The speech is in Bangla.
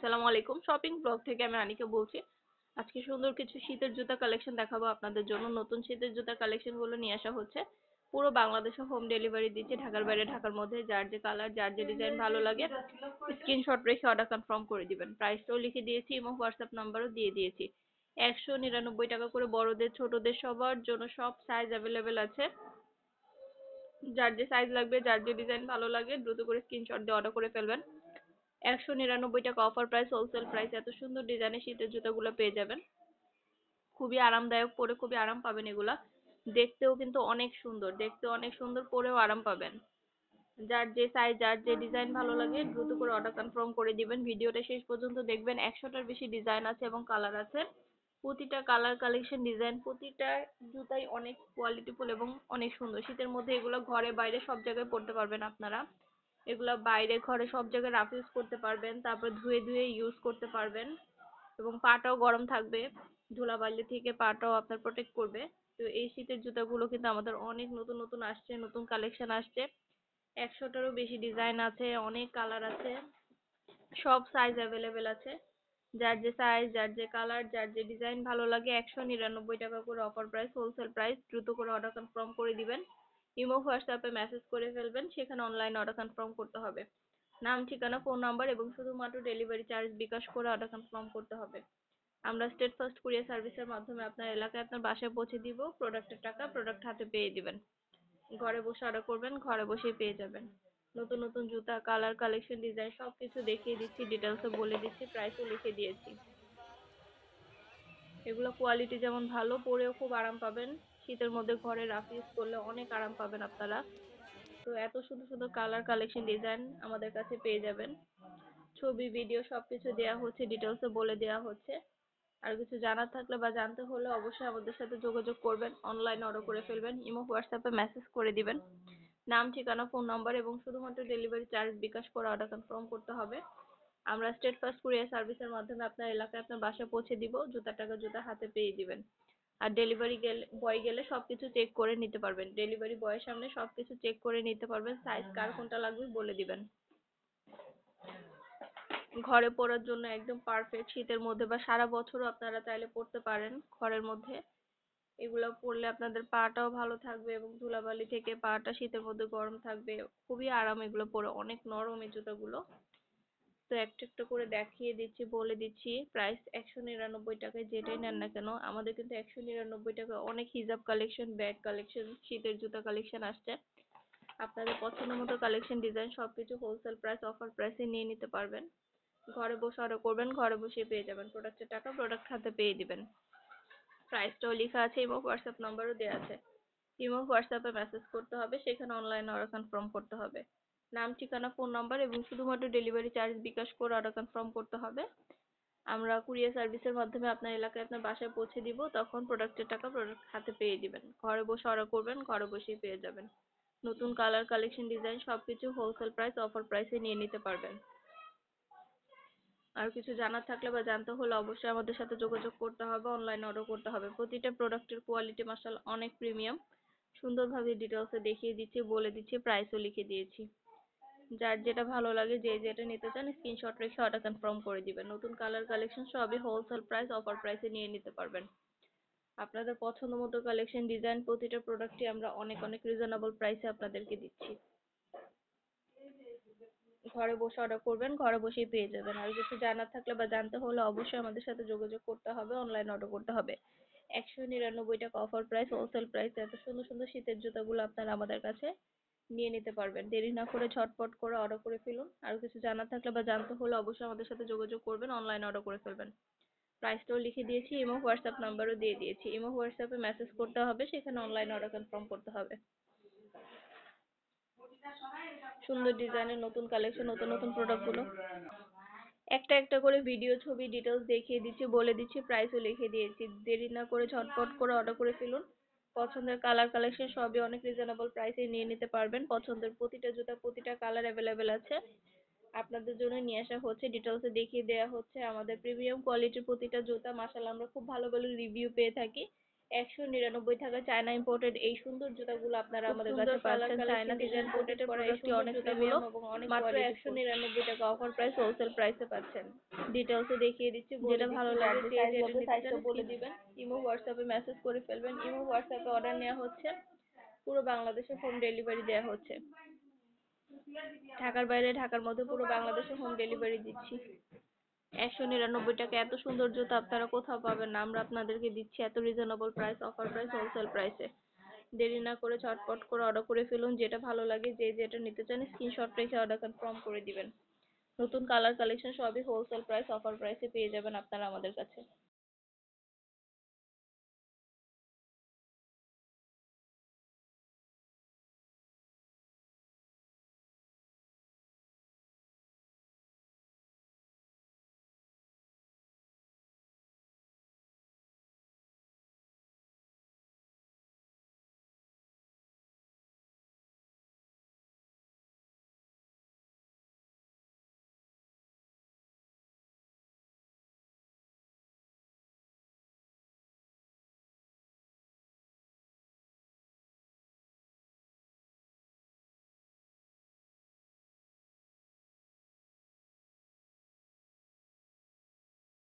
আসসালামু আলাইকুম। শপিং ব্লগ থেকে আমি আনিকা বলছি। আজকে সুন্দর কিছু শীতের জুতা কালেকশন দেখাবো আপনাদের জন্য। নতুন শীতের জুতা কালেকশনগুলো নিয়ে আসা হচ্ছে। পুরো বাংলাদেশে হোম ডেলিভারি দিচ্ছি, ঢাকার বাইরে, ঢাকার মধ্যে। যার যে কালার যার যে ডিজাইন ভালো লাগে স্ক্রিনশট রেখে অর্ডার কনফার্ম করে দিবেন। প্রাইসটাও লিখে দিয়েছি, এবং হোয়াটসঅ্যাপ নাম্বারও দিয়ে দিয়েছি। একশো নিরানব্বই টাকা করে বড়দের, ছোটদের সবার জন্য সব সাইজ অ্যাভেলেবেল আছে। যার যে সাইজ লাগবে, যার যে ডিজাইন ভালো লাগে, দ্রুত করে স্ক্রিনশট দিয়ে অর্ডার করে ফেলবেন। একশো নিরানব্বই টাকা অফার প্রাইস হোলসেল প্রাইস এত সুন্দর ডিজাইনের শীতের জুতাগুলো পেয়ে যাবেন। খুবই আরামদায়ক পরে খুবই আরাম পাবেন এগুলা। দেখতেও কিন্তু অনেক সুন্দর, দেখতে অনেক সুন্দর পরেও আরাম পাবেন। যার যে সাইজ যার যে ডিজাইন ভালো লাগে, দ্রুত করে অর্ডার কনফার্ম করে দিবেন। ভিডিওটা শেষ পর্যন্ত দেখবেন। একশোটার বেশি ডিজাইন আছে এবং কালার আছে। প্রতিটা কালার কালেকশন ডিজাইন প্রতিটা জুতাই অনেক কোয়ালিটিফুল এবং অনেক সুন্দর। শীতের মধ্যে এগুলো ঘরে বাইরে সব জায়গায় পরতে পারবেন আপনারা। এগুলো বাইরে ঘরে সব জায়গায় রাফ ইউজ করতে পারবেন, তারপর ধুয়ে ধুয়ে ইউজ করতে পারবেন এবং পাটাও গরম থাকবে, ধুলাবালি থেকে পাটাও আপনার প্রোটেক্ট করবে। তো এই শীতের জুতাগুলো কিন্তু আমাদের অনেক নতুন নতুন আসছে, নতুন কালেকশন আসছে। একশোটারও বেশি ডিজাইন আছে, অনেক কালার আছে, সব সাইজ অ্যাভেলেবেল আছে। যার যে সাইজ যার যে কালার যার যে ডিজাইন ভালো লাগে, একশো নিরানব্বই টাকা করে অফার প্রাইস হোলসেল প্রাইস দ্রুত করে অর্ডার কনফার্ম করে দিবেন। ইমো, হোয়াটসঅ্যাপে মেসেজ করে ফেলবেন, সেখানে অনলাইন অর্ডার কনফার্ম করতে হবে। নাম, ঠিকানা ফোন নাম্বার এবং শুধুমাত্র ডেলিভারি চার্জ বিকাশ করে অর্ডার কনফার্ম করতে হবে। আমরা স্টেট ফার্স্ট কুরিয়ার সার্ভিসের মাধ্যমে আপনার এলাকায় আপনার বাসায় পৌঁছে দিব প্রোডাক্টের টাকা প্রোডাক্ট হাতে পেয়ে দিবেন। ঘরে বসে অর্ডার করবেন, ঘরে বসেই পেয়ে যাবেন। নতুন নতুন জুতা কালার কালেকশন ডিজাইন সব কিছু দেখিয়ে দিচ্ছি ডিটেলসে বলে দিচ্ছি প্রাইসও লিখে দিয়েছি। এগুলো কোয়ালিটি যেমন ভালো, পরেও খুব আরাম পাবেন। শীতের মধ্যে ঘরে রাফ ইউজ করলে অনেক আরাম পাবেন আপনারা। তো এত সুন্দর সুন্দর কালার কালেকশন ডিজাইন আমাদের কাছে পেয়ে যাবেন। ছবি ভিডিও সব কিছু দেওয়া হচ্ছে ডিটেলসে বলে দেওয়া হচ্ছে। আর কিছু জানার থাকলে বা জানতে হলে অবশ্যই আমাদের সাথে যোগাযোগ করবেন। অনলাইনে অর্ডার করে ফেলবেন, ইমো হোয়াটসঅ্যাপে মেসেজ করে দিবেন। নাম, ঠিকানা ফোন নাম্বার এবং শুধুমাত্র ডেলিভারি চার্জ বিকাশ করে অর্ডার কনফার্ম করতে হবে। আমরা স্টেট ফার্স্ট কুরিয়ার সার্ভিসের মাধ্যমে আপনার এলাকায় আপনার বাসায় পৌঁছে দিব। জুতার টাকা জুতা হাতে পেয়ে দিবেন। আর গেলে বয় গেলে সবকিছু চেক করে নিতে পারবেন। ডেলিভারি বয়ের সামনে সবকিছু চেক করে নিতে পারবেন সাইজ কার কোনটা লাগবে বলে দিবেন। ঘরে পরার জন্য একদম পারফেক্ট শীতের মধ্যে বা সারা বছরও আপনারা চাইলে পরতে পারেন ঘরের মধ্যে। এগুলো পরলে আপনাদের পাটাও ভালো থাকবে এবং ধুলাবালি থেকে পাটা শীতের মধ্যে গরম থাকবে। খুবই আরাম এগুলো পরে অনেক নরম এই জুতাগুলো। তো একটা একটা করে দেখিয়ে দিচ্ছি, বলে দিচ্ছি। প্রাইস একশো নিরানব্বই টাকায় যেটাই নেন না কেন, আমাদের কিন্তু একশো নিরানব্বই টাকায় অনেক হিজাব কালেকশন ব্যাগ কালেকশন শীতের জুতা কালেকশন আসছে। আপনাদের পছন্দ মতো কালেকশন ডিজাইন সবকিছু হোলসেল প্রাইস অফার প্রাইসে নিয়ে নিতে পারবেন। ঘরে বসে অর্ডার করবেন, ঘরে বসে পেয়ে যাবেন প্রোডাক্টের টাকা প্রোডাক্ট হাতে পেয়ে দিবেন। প্রাইসটাও লেখা আছে এবং হোয়াটসঅ্যাপ নাম্বারও দেওয়া আছে। ইমো হোয়াটসঅ্যাপে মেসেজ করতে হবে, সেখানে অনলাইনে অর্ডার কনফার্ম করতে হবে। নাম, ঠিকানা ফোন নাম্বার এবং শুধুমাত্র ডেলিভারি চার্জ বিকাশ করে অর্ডার কনফার্ম করতে হবে। আমরা কুরিয়ার সার্ভিসের মাধ্যমে আপনার এলাকায় আপনার বাসায় পৌঁছে দিব, তখন প্রোডাক্টের টাকা প্রোডাক্ট হাতে পেয়ে দিবেন। ঘরে বসে অর্ডার করবেন, ঘরে বসেই পেয়ে যাবেন। নতুন কালার কালেকশন ডিজাইন সবকিছু হোলসেল প্রাইস অফার প্রাইসে নিয়ে নিতে পারবেন। আর কিছু জানার থাকলে বা জানতে হলে অবশ্যই আমাদের সাথে যোগাযোগ করতে হবে অনলাইনে অর্ডার করতে হবে। প্রতিটা প্রোডাক্টের কোয়ালিটি মাসাল অনেক প্রিমিয়াম সুন্দরভাবে ডিটেলসে দেখিয়ে দিচ্ছি, বলে দিচ্ছি প্রাইসও লিখে দিয়েছি। যার যেটা ভালো লাগে, যে যেটা নিতে চান স্ক্রিনশট রেখে অর্ডার কনফার্ম করে দিবেন। নতুন কালার কালেকশন সবই হোলসেল প্রাইস অফার প্রাইসে নিয়ে নিতে পারবেন। আপনাদের পছন্দ মতো কালেকশন ডিজাইন প্রতিটা প্রোডাক্টই আমরা অনেক অনেক রিজনেবল প্রাইসে আপনাদেরকে দিচ্ছি। ঘরে বসে অর্ডার করবেন, ঘরে বসেই পেয়ে যাবেন। আর কিছু জানার থাকলে বা জানতে হলে অবশ্যই আমাদের সাথে যোগাযোগ করতে হবে অনলাইন অর্ডার করতে হবে। একশো নিরানব্বই টাকা অফার প্রাইস হোলসেল প্রাইস এত সুন্দর সুন্দর শীতের জুতাগুলো আপনারা আমাদের কাছে নিয়ে নিতে পারবেন। দেরি না করে ঝটপট করে অর্ডার করে ফেলুন। আর কিছু জানার থাকলে বা জানতে হলে অবশ্যই আমাদের সাথে যোগাযোগ করবেন অনলাইন অর্ডার করে ফেলবেন। প্রাইসটাও লিখে দিয়েছি ইমো হোয়াটসঅ্যাপ নাম্বারও দিয়ে দিয়েছি। ইমো হোয়াটসঅ্যাপে মেসেজ করতে হবে, সেখানে অনলাইন অর্ডার কনফার্ম করতে হবে। সুন্দর ডিজাইনের নতুন কালেকশন নতুন নতুন প্রোডাক্টগুলো একটা একটা করে ভিডিও ছবি ডিটেলস দেখিয়ে দিচ্ছি, বলে দিচ্ছি প্রাইসও লিখে দিয়েছি। দেরি না করে ঝটপট করে অর্ডার করে ফেলুন। পছন্দের কালার কালেকশন সবই অনেক রিজনেবল প্রাইসে নিয়ে নিতে পারবেন। পছন্দের প্রতিটা জুতা, প্রতিটা কালার অ্যাভেলেবেল আছে। আপনাদের জন্য নিয়ে আসা হচ্ছে ডিটেলসে দেখিয়ে দেওয়া হচ্ছে। আমাদের প্রিমিয়াম কোয়ালিটির প্রতিটা জুতা মাসাল্লাহ আমরা খুব ভালো ভালো রিভিউ পেয়ে থাকি। একশো নিরানব্বই টাকা চায়না ইম্পোর্টেড এই সুন্দর জুতাগুলো আপনারা আমাদের কাছে পাচ্ছেন। চায়না করা এই প্রোডাক্টটি অনেক প্রিমিয়াম এবং অনেক মাত্র একশো নিরানব্বই টাকা অফার প্রাইস হোলসেল প্রাইসে পাচ্ছেন। ডিটেলসে দেখিয়ে দিচ্ছি যেটা ভালো লাগে যে size size হবে, নিতে size টা চান বলে দিবেন। ইমো হোয়াটসঅ্যাপে মেসেজ করে ফেলবেন। ইমো হোয়াটসঅ্যাপে অর্ডার নেওয়া হচ্ছে পুরো বাংলাদেশে হোম ডেলিভারি দেওয়া হচ্ছে। ঢাকার বাইরে ঢাকার মধ্যে পুরো বাংলাদেশে হোম ডেলিভারি দিচ্ছি। একশো নিরানব্বই টাকা, এত সুন্দর জুতো আপনারা কোথাও পাবেন না। আমরা আপনাদেরকে দিচ্ছি এত reasonable price offer price wholesale প্রাইসে দেরি না করে চটপট করে অর্ডার করে ফেলুন, যেটা ভালো লাগে, যে যেটা নিতে চান স্ক্রিনশট রেখে অর্ডার কনফার্ম করে দিবেন। নতুন কালার কালেকশন সবই হোলসেল প্রাইস অফার প্রাইসে পেয়ে যাবেন আপনারা আমাদের কাছে।